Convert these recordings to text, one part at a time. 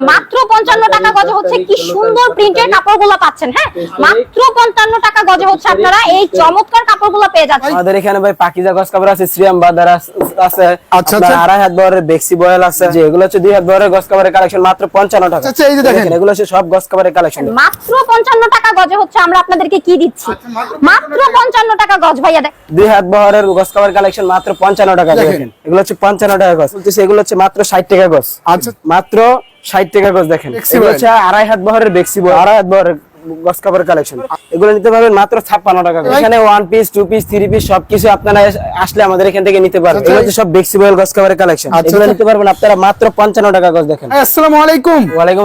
মাত্র পঞ্চান্ন টাকা গজে হচ্ছে কি সুন্দর প্রিন্টের কাপড়গুলো পাচ্ছেন হ্যাঁ? মাত্র পঞ্চান্ন টাকা গজে হচ্ছে আপনারা এই চমৎকার কাপড়গুলো পেয়ে যাচ্ছেন। আমাদের এখানে ভাই পাকিজা গস কাপড় আছে শ্রিয়াম বাদার আছে আচ্ছা, আচ্ছা। আড়াই হাত বহরের বেক্সি বয়েল আছে। যে এগুলো হচ্ছে দুই হাত বহরের গস কাপড়ের কালেকশন মাত্র পঞ্চান্ন টাকা। আচ্ছা, এই যে দেখেন। এগুলো হচ্ছে সব গস কাপড়ের কালেকশন মাত্র পঞ্চান্ন টাকা গজে হচ্ছে আমরা আপনাদেরকে কি দিচ্ছি? মাত্র পঞ্চান্ন টাকা। গজ ভাইয়া দেখ দুই হাত বহরের গস কাপড়ের কালেকশন মাত্র পঞ্চান্ন টাকা দেখেন। এগুলো হচ্ছে পঞ্চান্ন টাকা গস বলতেছি এগুলো হচ্ছে মাত্র ষাট টাকা গস আচ্ছা। মাত্র ষাট কাগজ গজ দেখেন। আড়াই হাত বহরের বেক্সি আড়াই হাত বহরের গস কাপড়ের কালেকশন এগুলো নিতে পারবেন মাত্র ছাপ্পান্ন টাকা এখানে one piece two piece three piece সবকিছু আপনারা আসলে আমাদের এখান থেকে নিতে পারবেন। আচ্ছা। এগুলো হচ্ছে সব গস কালেকশন আচ্ছা, এগুলো আচ্ছা। নিতে পারবেন আপনারা মাত্র পঞ্চান্ন টাকা গজ দেখেন। আসসালামু আলাইকুম।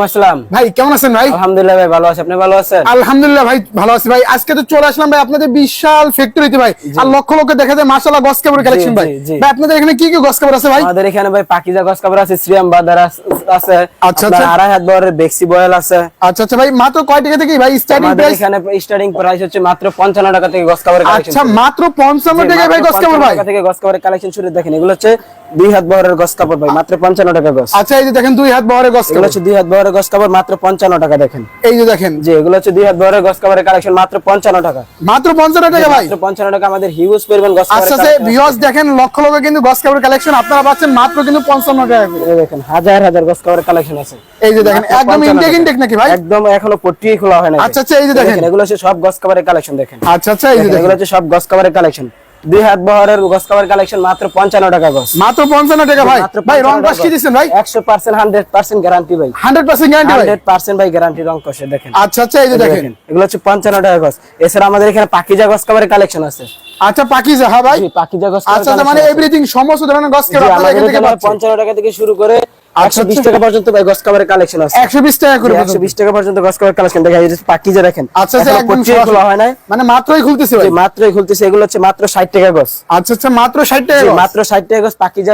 আসসালাম। ভাই কেমন আছেন ভাই? আলহামদুলিল্লাহ ভাই ভালো আছি। আপনি ভালো আছেন? আলহামদুলিল্লাহ ভাই ভালো আছি ভাই। আজকে তো চলে আসলাম ভাই আপনাদের বিশাল ফ্যাক্টরিতে ভাই। আর লক্ষ লক্ষ দেখা যায় মাশাআল্লাহ গস কাপড় কালেকশন ভাই। ভাই আপনাদের এখানে কি কি গস কাপড় আছে ভাই? আমাদের এখানে ভাই পাকিজা গস কাপড় আছে শ্রিয়াম বাদার আছে। আচ্ছা, আচ্ছা। আড়াই হাত বহরের বেক্সি বয়েল আছে। আচ্ছা আচ্ছা ভাই মাত্র কয় টাকা থেকে ভাই? স্টার্টিং প্রাইস এখানে স্টার্টিং প্রাইস হচ্ছে মাত্র 55 টাকা থেকে গস কাবার কালেকশন আচ্ছা মাত্র 55 টাকায় ভাই গস কাপড় ভাই। থেকে গস কাপড়ের কালেকশন শুরু। দেখেন এগুলো হচ্ছে দুই হাত বহরের গস কাপড় ভাই মাত্র 55 টাকা গস আচ্ছা এই যে দেখেন দুই হাত বহরে গস এগুলো কাপড় হচ্ছে দুই হাত বহরের গস কাপড় মাত্র 55 টাকা দেখেন। এই যে দেখেন। যে এগুলো হচ্ছে দুই হাত বহরের গস কাপড়ের কালেকশন মাত্র 55 টাকা। মাত্র 55 টাকা ভাই। মাত্র 55 টাকা আমাদের হিউজ পরিমাণ গস আচ্ছা কাপড়ের আচ্ছা ভিউয়ার্স দেখেন লক্ষ লক্ষ কিন্তু গস কাপড় কালেকশন আপনারা পাচ্ছেন মাত্র কিন্তু 55 টাকা। দেখেন হাজার হাজার গস কাপড়ের কালেকশন আছে। এই যে দেখেন একদম 55 ইনটেক ইনটেক নাকি ভাই? একদম এখনও পট্টি খোলা হয় না আচ্ছা, আচ্ছা, এই যে দেখেন। এগুলো হচ্ছে সব গস কাপড়ের কালেকশন দেখেন। আচ্ছা আচ্ছা এই যে এগুলো হচ্ছে সব গস কাপড়ের কালেকশন দুই হাত বহরের গস কাপড়ের কালেকশন মাত্র 55 টাকা গস মাত্র 55 টাকা ভাই। ভাই রং কস কি দিচ্ছেন ভাই? 100% 100% গ্যারান্টি ভাই। 100% গ্যারান্টি ভাই? 100% ভাই গ্যারান্টি রং কষে দেখেন। আচ্ছা আচ্ছা এই যে দেখেন। এগুলো হচ্ছে 55 টাকা গস এছাড়া আমাদের এখানে পাকিজা গস কালেকশন আছে। আচ্ছা পাকিজা হ্যাঁ ভাই। পাকিজা গস আচ্ছা আচ্ছা মানে এভরিথিং সমস্ত ধরনের গস জি, কাপড় আপনারা এখান থেকে 55 টাকা থেকে শুরু করে 120 আচ্ছা। টাকা পর্যন্ত গস কাপড়ের কালেকশন আছে। 120 টাকা করে 120 টাকা পর্যন্ত গস কাপড়ের কালেকশন দেখেন এই যে দেখেন আচ্ছা আচ্ছা একদম খোলা হয় নাই। মানে মাত্রই খুলতেছে ভাই? মাত্রই খুলতেছে। এগুলো হচ্ছে মাত্র 60 টাকা গস। আচ্ছা আচ্ছা মাত্র 60 টাকা জি, গজ। মাত্র 60 টাকা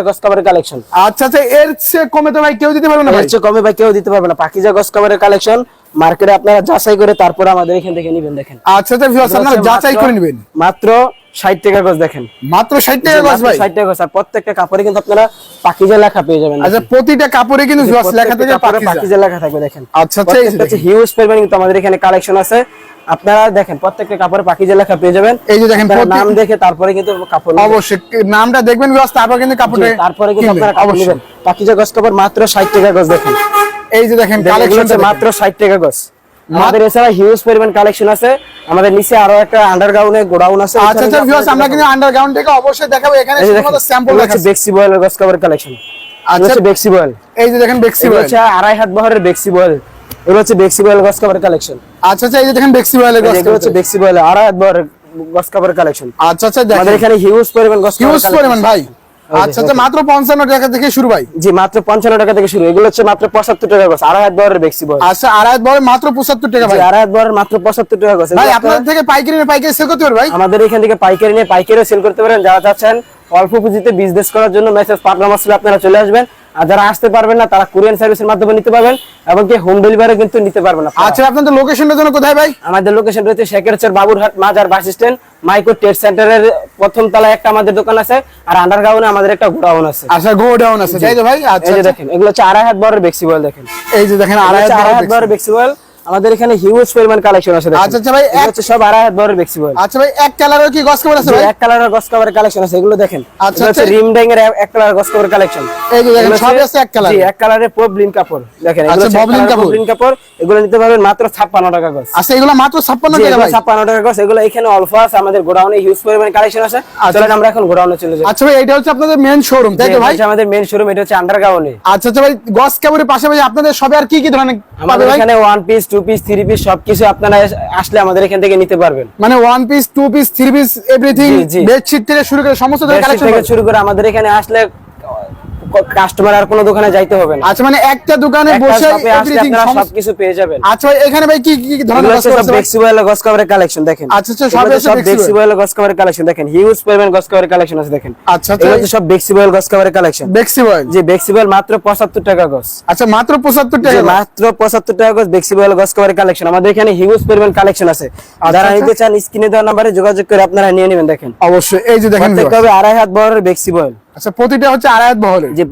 গস কভারের কালেকশন আচ্ছা আচ্ছা এর চেয়ে কমে তো ভাই কেউ দিতে পারবে না ভাই? এর চেয়ে কমে ভাই কেউ দিতে পারবে না। পাকিজা গস কভারের কালেকশন মার্কেটে আপনারা যাচাই করে তারপর আমাদের এখান থেকে নেবেন দেখেন। আচ্ছা আচ্ছা ভিউয়ার্স আপনারা যাচাই করে নেবেন। মাত্র 60 টাকা গজ দেখেন। মাত্র 60 টাকা গজ ভাই? 60 টাকা গজ আর প্রত্যেকটা কাপড়ে কিন্তু আপনারা পাকিজা লেখা পেয়ে যাবেন আচ্ছা প্রতিটা কাপড়ে কিন্তু ভিউয়ার্স লেখা থেকে পাকিজা। লেখা থাকবে দেখেন। আচ্ছা, আচ্ছা, হিউজ পরিমাণ কিন্তু আমাদের এখানে কালেকশন আছে। আপনারা দেখেন প্রত্যেকটা কাপড়ে পাকিজা লেখা পেয়ে যাবেন। এই যে দেখেন নাম দেখে তারপরে কিন্তু কাপড়। অবশ্যই নামটা দেখবেন ভিউয়ার্স তারপর কিন্তু কাপড়ে তারপরে কিন্তু আপনারা কাপড় নেবেন। পাকিজা গজ কাপড় মাত্র 60 টাকা গজ দেখেন। এই যে দেখেন কালেকশন মাত্র 60 টাকা গজ। আমাদের এছাড়া হিউজ পরিমাণ কালেকশন আছে। আমাদের নিচে আরও একটা আন্ডারগ্রাউন্ডে গোডাউন আছে আচ্ছা আচ্ছা ভিউয়ার্স আমরা কিন্তু আন্ডারগ্রাউন্ড থেকে অবশ্যই দেখাবো। এখানে শুধুমাত্র স্যাম্পল হচ্ছে বেক্সি বয়েল গজ কাপড় কালেকশন আচ্ছা। আচ্ছা বেক্সি বয়েল এই যে দেখেন বেক্সি বয়েল হচ্ছে আড়াই হাত বহরের বেক্সি বয়েল এগুলো হচ্ছে বেক্সি বয়েল গজ কাপড় কালেকশন আচ্ছা আচ্ছা এই যে দেখেন বেক্সি বয়েলের গস এগুলো হচ্ছে বেক্সি বয়েল আড়াই হাত বহরের গজ কাপড় কালেকশন আচ্ছা আচ্ছা আমাদের এখানে হিউজ পরিমাণ গজ হিউজ পরিমাণ ভাই। আচ্ছা আচ্ছা মাত্র 55 টাকা থেকে শুরু ভাই। জি মাত্র 55 টাকা থেকে শুরু। এগুলো হচ্ছে মাত্র 75 টাকা গজ আড়াই হাত বহরের বেক্সি বয়েল আচ্ছা আড়াই মাত্র 75 টাকা ভাই। আড়াই হাত মাত্র 75 টাকা গজ ভাই আপনাদের থেকে পাইকারি নিয়ে পাইকারি সেল করতে ভাই? আমাদের এখান থেকে পাইকারি নিয়ে পাইকারি সেল করতে পারেন। যারা চাচ্ছেন অল্প পুঁজিতে বিজনেস করার জন্য মেসেজ মাসলে আপনারা চলে আসবেন। আর যারা আসতে পারবেন না তারা কুরিয়ান সার্ভিসের মাধ্যমে নিতে পারবেন এবং কি হোম ডেলিভারি কিন্তু নিতে পারবেন না আচ্ছা আপনাদের লোকেশনটা জন্য কোথায় ভাই? আমাদের লোকেশন রয়েছে শেখেরচর বাবুরহাট মাজার বাস স্ট্যান্ড মাইক্রো ট্রেড সেন্টারের প্রথম তলায় একটা আমাদের দোকান আছে আর আন্ডারগ্রাউন্ডে আমাদের একটা গোডাউন আছে। আচ্ছা গোডাউন আছে। তাই তো ভাই আচ্ছা এই যে আচ্ছা। দেখেন এগুলো হচ্ছে আড়াই হাত বড় বেক্সি বল দেখেন। এই যে দেখেন আড়াই হাত বড় বেক্সি বল আমাদের এখানে হিউজ পরিমাণ কালেকশন আছে আচ্ছা, আচ্ছা ভাই, হচ্ছে সব আড়াই হাত বড় বল আচ্ছা ভাই এক কালারের কি গস কাপড় আছে ভাই? এক কালারের গস কাভারের কালেকশন আছে এগুলো দেখেন। আচ্ছা, হচ্ছে আচ্ছা। রিম ড্যাং এর এক কালার গস কাভারের কালেকশন এই যে দেখেন সবই আছে এক কালার। জি এক কালারের পবলিন কাপড় দেখেন এগুলো আচ্ছা, এক কাপড়। পবলিন কাপড় এগুলো নিতে পারবেন মাত্র 56 টাকা গস আচ্ছা এগুলো মাত্র 56 টাকা ভাই? 56 টাকা গস এগুলো এখানে অল্প আছে আমাদের গোডাউনে হিউজ পরিমাণ কালেকশন আছে। চলেন আমরা এখন গোডাউনে চলে যাই। আচ্ছা ভাই এটা হচ্ছে আপনাদের মেন শোরুম তাই তো ভাই? হচ্ছে আমাদের মেন শোরুম এটা হচ্ছে আন্ডারগ্রাউন্ডে আচ্ছা আচ্ছা ভাই গস কাপড়ের পাশাপাশি আপনাদের সবে আর কি কি ধরনের আমাদের ভাই? এখানে one piece two piece three piece সবকিছু আপনারা আসলে আমাদের এখান থেকে নিতে পারবেন মানে one piece two piece three piece everything. Bedsheet থেকে শুরু করে সমস্ত কালেকশন থেকে শুরু করে আমাদের এখানে আসলে কাস্টমার আর কোনো দোকানে যাইতে হবে না। আচ্ছা মানে একটা দোকানে বসে এভরিথিং সবকিছু পেয়ে যাবেন। আচ্ছা এখানে ভাই কি কি ধরনের গস সব ভাই? বেক্সিবয়েল গস কভারের কালেকশন দেখেন। আচ্ছা, আচ্ছা, সব বেক্সিবয়েল। বেক্সিবয়েল গস কভারের কালেকশন দেখেন। হিউজ পরিমাণ গস কভারের কালেকশন আছে দেখেন। আচ্ছা, আচ্ছা। এগুলো হচ্ছে সব বেক্সিবয়েল গস কভারের কালেকশন বেক্সি বয়েল জি বেক্সিবয়েল মাত্র 75 টাকা গস আচ্ছা মাত্র 75 টাকা। মাত্র 75 টাকা গস বেক্সিবয়েল গস কভারের কালেকশন আমাদের এখানে হিউজ পরিমাণ কালেকশন আছে। যারা আচ্ছা। নিতে চান স্ক্রিনে দেওয়া নম্বরে যোগাযোগ করে আপনারা নিয়ে নেবেন দেখেন। অবশ্যই এই যে দেখেন আড়াই হাত বড় বেক্সিবয়েল আচ্ছা প্রতিটা হচ্ছে আড়াই হাত বহরের যে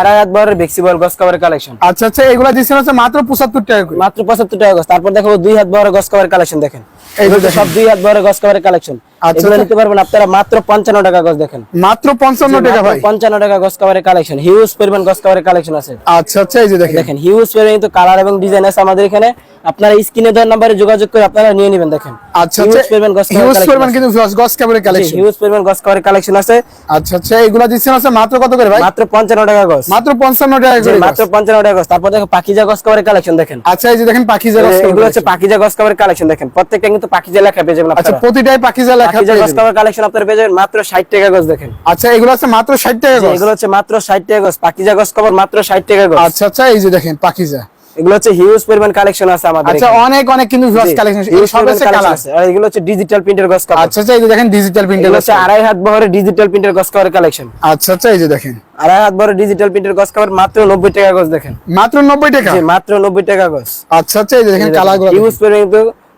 আড়াই হাত বহরের গস কাভারের কালেকশন আচ্ছা আচ্ছা এগুলা দিচ্ছেন হচ্ছে মাত্র পঁচাত্তর টাকা করে? মাত্র পঁচাত্তর টাকা গজ তারপর দেখো দুই হাত বহরের গস কাভারের কালেকশন দেখেন। এই যে এগুলো সব দুই হাত বহরের গস কাভারের কালেকশন এগুলো। নিতে পারবেন আপনারা মাত্র পঞ্চান্ন টাকা গজ দেখেন। মাত্র পঞ্চান্ন টাকা ভাই। পঞ্চান্ন টাকা গস কাভারের কালেকশন হিউজ পরিমাণ গস কাভারের কালেকশন আছে। আচ্ছা আচ্ছা এই যে দেখেন। দেখেন হিউজ পরিমাণ কিন্তু কালার এবং ডিজাইন আছে আমাদের এখানে। আপনারা স্ক্রিনে দেওয়ার নাম্বারে যোগাযোগ করে আপনারা নিয়ে নেবেন দেখেন। আচ্ছা হিউজ পরিমাণ গস হিউজ পরিমাণ কিন্তু গস- গস কালেকশন হিউজ পরিমাণ গস কাভারের কালেকশন আছে। আচ্ছা আচ্ছা এগুলা দিচ্ছেন হচ্ছে মাত্র কত করে ভাই? মাত্র পঞ্চান্ন টাকা গস মাত্র পঞ্চান্ন টাকা করে মাত্র গজ। পঞ্চান্ন টাকা গজ তারপর দেখো পাকিজা গস কাভারের কালেকশন দেখেন। আচ্ছা এই যে দেখেন পাখিজা গস এগুলো হচ্ছে পাকিজা গস কাভারের কালেকশন দেখেন। প্রত্যেকটা কিন্তু পাকিজা লেখা পেয়ে যাবেন আচ্ছা প্রতিটাই পাখিজা লেখা পাকিজা গস। কালেকশন আপনারা পেয়ে যাবেন মাত্র 60 টাকা গজ দেখেন। আচ্ছা এগুলো আছে মাত্র ষাট টাকা জি, গজ এগুলো হচ্ছে মাত্র 60 টাকা গজ পাকিজা গস কাভার মাত্র 60 টাকা গজ আচ্ছা আচ্ছা এই যে দেখেন পাখিজা এগুলো হচ্ছে হিউজ পরিমাণ কালেকশন আছে আমাদের আচ্ছা অনেক অনেক কিন্তু গস কালেকশন এই সব হচ্ছে কালার আছে। আর এগুলো হচ্ছে ডিজিটাল প্রিন্টের গস কাভার আচ্ছা আচ্ছা এই যে দেখেন ডিজিটাল প্রিন্টের হচ্ছে আড়াই হাত বহরের ডিজিটাল প্রিন্টের গস কাভারের কালেকশন আচ্ছা আচ্ছা এই যে দেখেন। আড়াই হাত বহরের ডিজিটাল প্রিন্টের গস কাভার মাত্র 90 টাকা গস দেখেন। মাত্র নব্বই টাকা? জি মাত্র 90 টাকা গস আচ্ছা আচ্ছা এই যে দেখেন কালারগুলো হিউজ পরিমাণ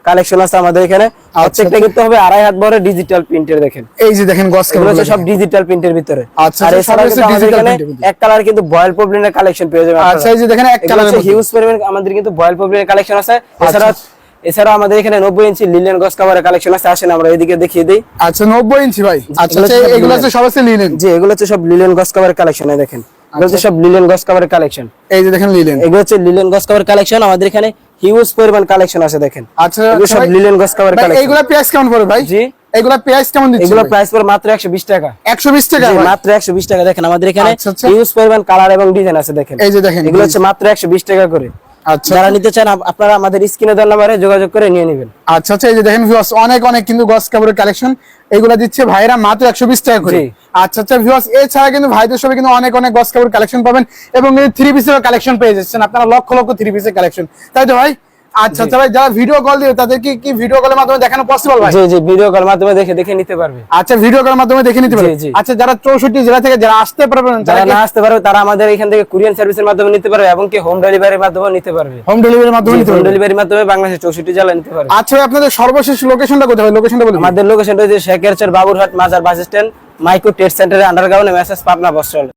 কালেকশন আছে আমাদের এখানে। প্রত্যেকটা কিন্তু হবে আড়াই হাত বহরের ডিজিটাল প্রিন্টের দেখেন। এই যে দেখেন গস কাপড় হচ্ছে সব ডিজিটাল প্রিন্টের ভিতরে। আচ্ছা, আর আচ্ছা, এছাড়া সব কিন্তু আমাদের এখানে। এক কালার কিন্তু বয়েল প্রবলেমের কালেকশন পেয়ে যাবেন আচ্ছা এই যে দেখেন এক কালারের হিউজ পরিমাণ আমাদের কিন্তু বয়েল প্রবলেমের কালেকশন আছে। এছাড়া আচ্ছা। এছাড়া আমাদের এখানে 90 ইঞ্চি লিলেন গস কাভারের কালেকশন আছে। আসেন আমরা এদিকে দেখিয়ে দেই। আচ্ছা নব্বই ইঞ্চি ভাই। আচ্ছা এগুলো আচ্ছা হচ্ছে সব হচ্ছে লিনেন যে এগুলো হচ্ছে সব লিলেন গস কাভারের কালেকশন দেখেন। এগুলো হচ্ছে সব লিলেন গস কাভারের কালেকশন এই যে দেখেন লিনেন এগুলো হচ্ছে লিলেন গস কাভার কালেকশন আমাদের এখানে। হিউজ পরিমাণ কালেকশন আছে দেখেন। আচ্ছা এগুলো সব লিলেন গস কাভারের কালেকশন এইগুলা প্রাইস কেমন পড়বে ভাই? জি। এইগুলা প্রাইস কেমন দিচ্ছে? এগুলো প্রাইস পড়ে মাত্র 120 টাকা। একশো বিশ টাকা জি, ভাই? মাত্র 120 টাকা। দেখেন আমাদের এখানে ইউজ আচ্ছা। হিউজ পরিমাণ কালার এবং ডিজাইন আছে দেখেন। এই যে দেখেন এগুলো হচ্ছে মাত্র 120 টাকা করে। আচ্ছা। যারা নিতে চান আপনারা আমাদের স্ক্রিনে দেওয়ার নম্বরে যোগাযোগ করে নিয়ে নেবেন। আচ্ছা আচ্ছা এই যে দেখেন ভিউয়ার্স অনেক অনেক কিন্তু গস কাপড়ের কালেকশন এগুলা দিচ্ছে ভাইরা মাত্র একশো বিশ টাকা করে। আচ্ছা আচ্ছা ভিউয়ার্স এছাড়া কিন্তু ভাইদের সবাই কিন্তু অনেক অনেক গস কাপড় কালেকশন পাবেন এবং থ্রি পিসের কালেকশন পেয়ে যাচ্ছেন। আপনারা লক্ষ লক্ষ থ্রি পিসের কালেকশন তাই তো ভাই? আচ্ছা আচ্ছা ভাই যারা ভিডিও কল দিবে তাদেরকে কি ভিডিও কলের মাধ্যমে দেখানো পসিবল ভাই? জি জি ভিডিও কল মাধ্যমে দেখে দেখে নিতে পারবে। আচ্ছা ভিডিও কলের মাধ্যমে দেখে নিতে জি। আচ্ছা যারা চৌষট্টি জেলা থেকে যারা আসতে পারবেন যারা না আসতে পারবে তারা আমাদের এখান থেকে কুরিয়ান সার্ভিসের মাধ্যমে নিতে পারবে এবং কি হোম ডেলিভারির মাধ্যমে নিতে পারবে। হোম ডেলিভারির মাধ্যমে নিতে হোম ডেলিভারির মাধ্যমে বাংলাদেশের চৌষট্টি জেলায় নিতে পারবে। আচ্ছা আপনাদের সর্বশেষ লোকেশনটা কোথায় লোকেশনটা বলুন আমাদের লোকেশনটা হচ্ছে শেখেরচর বাবুরহাট মাজার বাস স্ট্যান্ড মাইক্রো টেস্ট সেন্টারের আন্ডারগ্রাউন্ডে মেসেজ পাবনা বস্ত্রালয়